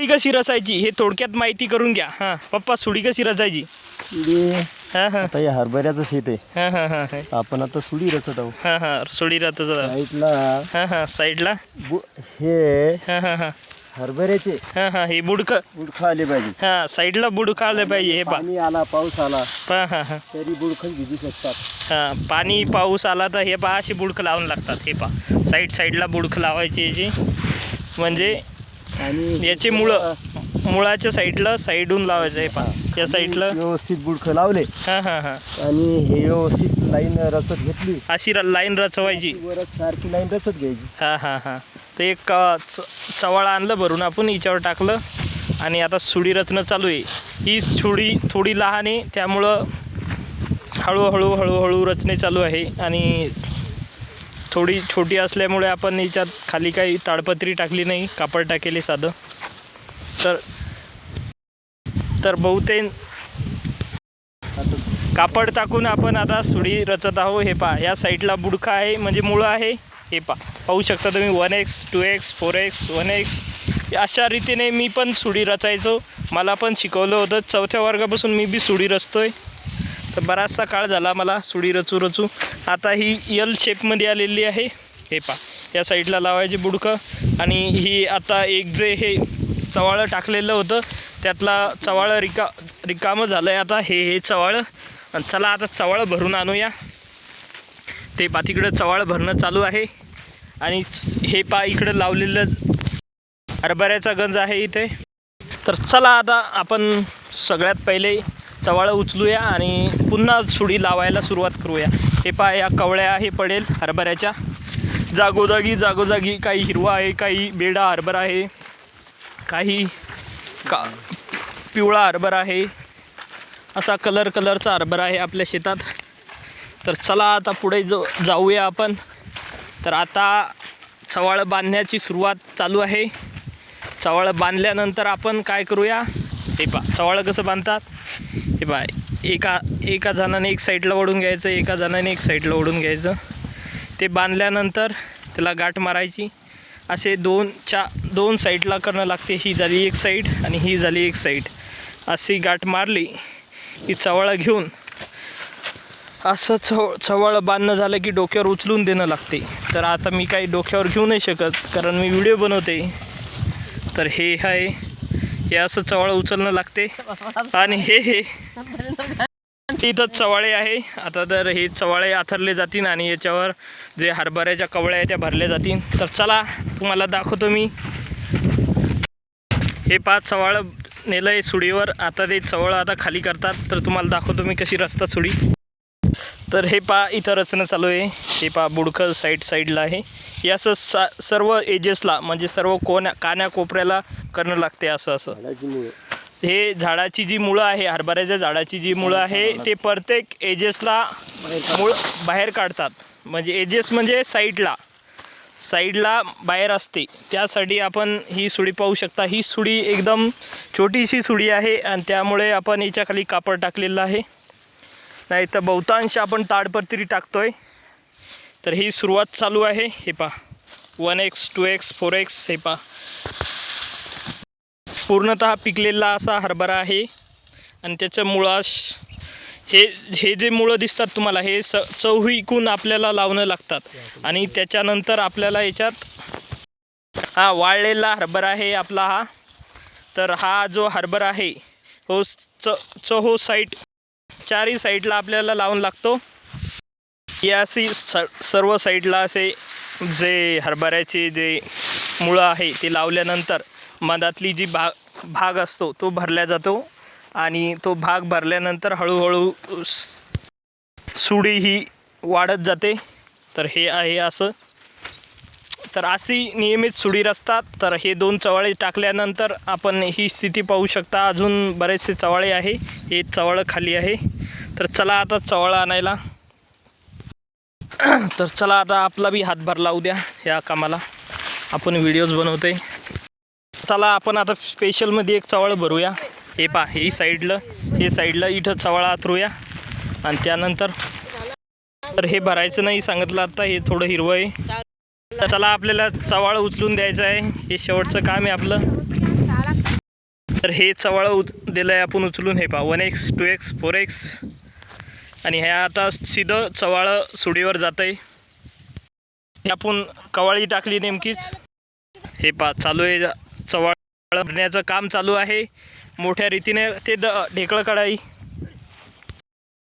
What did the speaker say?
सुडी कशी रचायची हे थोडक्यात माहिती करून घ्या. हां पप्पा सुडी कशी रचायची हां हां. आता हरभऱ्याचं शेत आहे. हां हां हां हां. आपण आता सुडी रचत आहोत. हां हां सुडी रचायचं साईडला हां हां साईडला. बु- हे हां हां हां. हरभऱ्याचे. हां हां हे बुडकं. बुडखं आले पाहिजे. हां साईडला बुडकं आलं पाहिजे हे पा. पाणी आला पाऊस आला हां हां हां. तरी बुडखं भिजू शकतात. हां पाणी पाऊस आला तर हे पहा अशी बुडकं लावून लागतात हे पहा साईड साईडला बुडकं लावायची याची. म्हणजे आणि याची मुळं मुळाच्या साईडला साईडून लावायचं हे. पहा या साईडला व्यवस्थित बुडखं लावले. हां हां हां. आणि हे व्यवस्थित लाईन रचत घेतली. अशी र लाईन रचवायची. वरच सारखी लाईन रचत घ्यायची. हां हां हां. ते एक अ, च चवाळा आणलं भरून आपण हिच्यावर टाकलं. आणि आता सुडी रचणं चालू आहे. ही सुडी थोडी लहान आहे त्यामुळं हळूहळू हळूहळू रचणे चालू आहे. आणि थोडी छोटी असल्यामुळे आपण हिच्यात खाली काही ताडपत्री टाकली नाही कापड टाकेले साधं. तर तर बहुतेक कापड टाकून आपण आता सुडी रचत आहो हे पा या साईडला बुडखा आहे म्हणजे मुळं आहे. हे पा पाहू शकता तुम्ही one X two X four X one X. अशा रीतीने मी पण सुडी रचायचो. मला पण शिकवलं होतं. चौथ्या वर्गापासून मी बी सुडी रचतो आहे तर बराचसा काळ झाला मला सुडी रचू रचू. आता ही यल शेपमध्ये आलेली आहे. हे पा या साईडला लावायची बुडकं आणि ही आता एक जे हे चवाळं टाकलेलं होतं त्यातला चवाळं रिका रिकामं झालं आहे आता. हे हे चवाळं. आणि चला आता चवाळं भरून आणूया. ते पा तिकडं चवाळं भरणं चालू आहे. आणि हे पा इकडं लावलेलं हरभऱ्याचा गंज आहे इथे. तर चला आता आपण सगळ्यात पहिले चवाळं उचलूया आणि पुन्हा सुडी लावायला सुरुवात करूया. हे पहा या कवळ्या हे पडेल हरभऱ्याच्या. जागोजागी जागोजागी काही हिरवा आहे काही बेडा हरभरा आहे काही का पिवळा हरभरा आहे. असा कलर कलरचा हरभरा आहे आपल्या शेतात. तर चला आता पुढे जो जाऊया आपण. तर आता चवाळं बांधण्याची सुरुवात चालू आहे. चवाळं बांधल्यानंतर आपण काय करूया? हे पा चवाळं कसं बांधतात? हे पहा एका एका जणाने एक साईडला ओढून घ्यायचं एका जणाने एक साईडला ओढून घ्यायचं. ते बांधल्यानंतर त्याला गाठ मारायची. असे दोन चा दोन साईडला करणं लागते. ही झाली एक साईड आणि ही झाली एक साईड अशी गाठ मारली की चवळं घेऊन असं चव चवळ बांधणं झालं की डोक्यावर उचलून देणं लागते. तर आता मी काही डोक्यावर घेऊ नाही शकत कारण मी व्हिडिओ बनवते. तर हे आहे हे असं चवळ उचलणं लागते. आणि हे हे. इथं चवाळे आहे. आता तर हे चवाळे आथरले जातील आणि याच्यावर जे हरभऱ्याच्या कवळ्या आहेत त्या भरल्या जातील. तर चला तुम्हाला दाखवतो मी. हे पाच चवाळं नेलं आहे सुडीवर. आता ते चवळं आता खाली करतात. तर तुम्हाला दाखवतो मी कशी रस्ता सुडी. तर हे पा इथं रचना चालू आहे. हे पा बुडकं साईड साईडला आहे. हे असं सा सर्व एजेसला म्हणजे सर्व कोण्या कान्या कोपऱ्याला करणं लागते असं असं. हे झाडाची जी मुळं आहे हरभऱ्याच्या झाडाची जी मुळं आहे ते प्रत्येक एजेसला मूळ बाहेर काढतात. म्हणजे एजेस म्हणजे साईडला साईडला बाहेर असते. त्यासाठी आपण ही सुडी पाहू शकता. ही सुडी एकदम छोटीशी सुडी आहे आणि त्यामुळे आपण याच्याखाली कापड टाकलेलं आहे. नाही तर बहुतांश आपण ताडपत्री टाकतोय. तर ही सुरुवात चालू आहे. हे पा one X two X four X हे पा पूर्णतः पिकलेला असा हरभरा आहे. आणि त्याचं मुळाश हे हे जे मुळं दिसतात तुम्हाला हे स चौहिकून आपल्याला लावणं लागतात. आणि त्याच्यानंतर आपल्याला याच्यात हा वाळलेला हरभरा आहे आपला हा. तर हा जो हरभरा आहे हो च चहो साईट चारही साईडला आपल्याला लावून लागतो. या सी स सर्व साईडला असे जे हरभऱ्याचे जे मुळं आहे ते लावल्यानंतर मधातली जी भाग भाग असतो तो भरला जातो आणि तो भाग भरल्यानंतर हळूहळू सुडी ही वाढत जाते. तर हे आहे असं. तर अशी नियमित सुडीर असतात. तर हे दोन चवाळे टाकल्यानंतर आपण ही स्थिती पाहू शकता. अजून बरेचसे चवाळे आहे. हे चवाळं खाली आहे. तर चला आता चवाळं आणायला. तर चला आता आपला बी हातभार लावू द्या या कामाला. आपण व्हिडिओज बनवतोय. चला आपण आता स्पेशलमध्ये एक चवळ भरूया. हे पा ही साईडला हे साईडला इथं चवळा आतरूया. आणि त्यानंतर तर हे भरायचं नाही सांगितलं आता. हे थोडं हिरवं आहे. चला आपल्याला चवाळ उचलून द्यायचं आहे. हे शेवटचं काम आहे आपलं. तर हे चवाळं उच दिलं आहे आपण उचलून. हे पहा one X two X four X. आणि ह्या आता सिधं चवाळं सुडीवर जातं आहे हे आपण कवाळी टाकली नेमकीच. हे पहा चालू आहे. चवाळ भरण्याचं काम चालू आहे. मोठ्या रीतीने ते द ढेकळं काढाई.